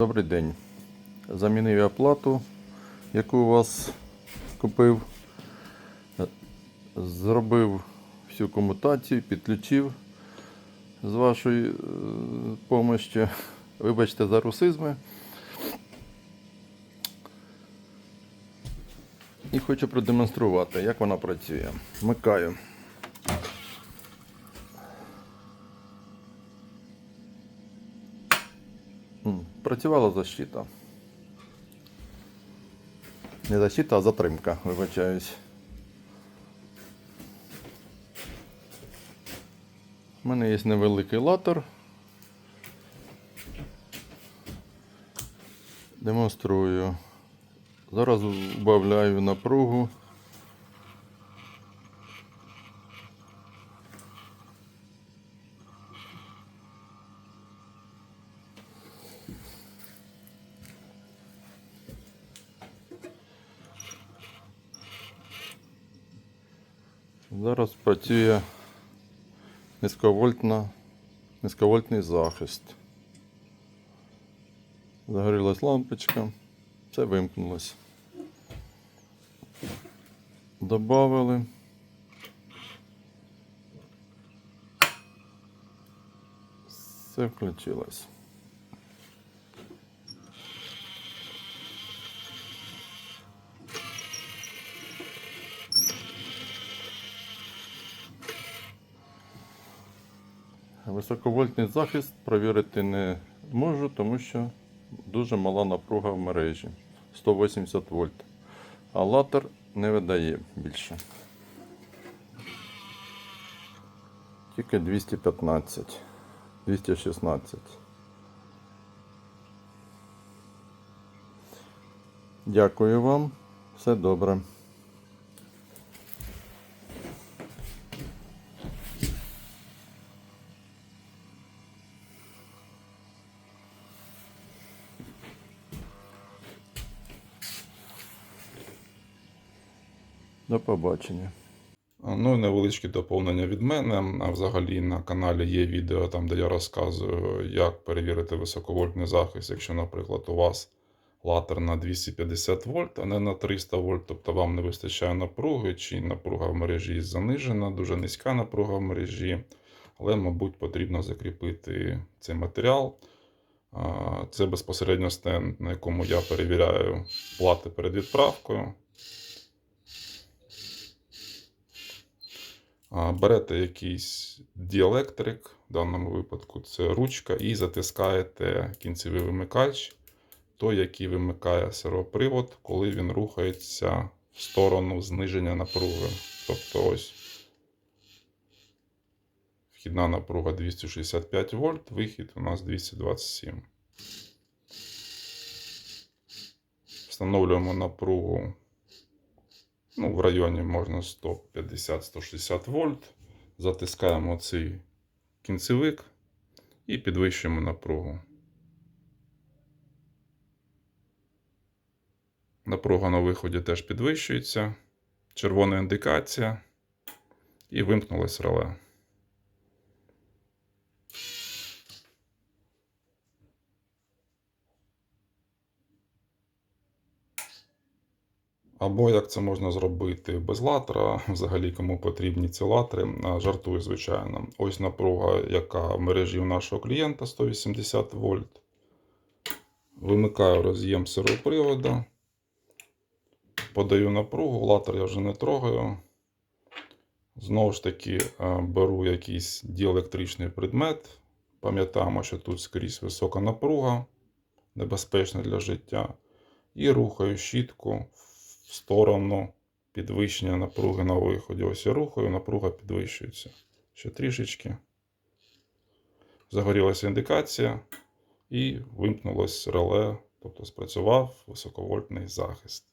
Добрий день. Замінив я плату, яку у вас купив. Зробив всю комутацію, підключив з вашої допомоги. Вибачте за русизми. І хочу продемонструвати, як вона працює. Вмикаю. М, Працювала защита. Не защита, а затримка, вибачаюсь. У мене є невеликий латер. Демонструю. Зараз убавляю напругу. Зараз працює низьковольтна, низьковольтний захист. Загорілась лампочка, все вимкнулось. Добавили. Все включилось. Високовольтний захист провірити не можу, тому що дуже мала напруга в мережі 180 вольт. А латер не видає більше. Тільки 215, 216. Дякую вам. Все добре. До побачення. Ну, і невеличке доповнення від мене. А взагалі на каналі є відео, там, де я розказую, як перевірити високовольтний захист, якщо, наприклад, у вас латер на 250 вольт, а не на 300 вольт, тобто вам не вистачає напруги, чи напруга в мережі занижена, дуже низька напруга в мережі. Але, мабуть, потрібно закріпити цей матеріал. Це безпосередньо стенд, на якому я перевіряю плати перед відправкою. Берете якийсь діелектрик, в даному випадку це ручка, і затискаєте кінцевий вимикач, той, який вимикає сервопривод, коли він рухається в сторону зниження напруги. Тобто ось вхідна напруга 265 вольт, вихід у нас 227. Встановлюємо напругу ну, в районі можна 150-160 вольт. Затискаємо цей кінцевик і підвищуємо напругу. Напруга на виході теж підвищується. Червона індикація. І вимкнулось реле. Або як це можна зробити без латера, взагалі кому потрібні ці латери, жартую, звичайно. Ось напруга, яка в мережі у нашого клієнта 180 вольт. Вимикаю роз'єм сервоприводу. Подаю напругу, латер я вже не трогаю. Знову ж таки, беру якийсь діелектричний предмет. Пам'ятаємо, що тут скрізь висока напруга, небезпечна для життя. І рухаю щітку в сторону підвищення напруги на виході. Ось я рухаю, напруга підвищується. Ще трішечки. Загорілася індикація і вимкнулось реле, тобто спрацював високовольтний захист.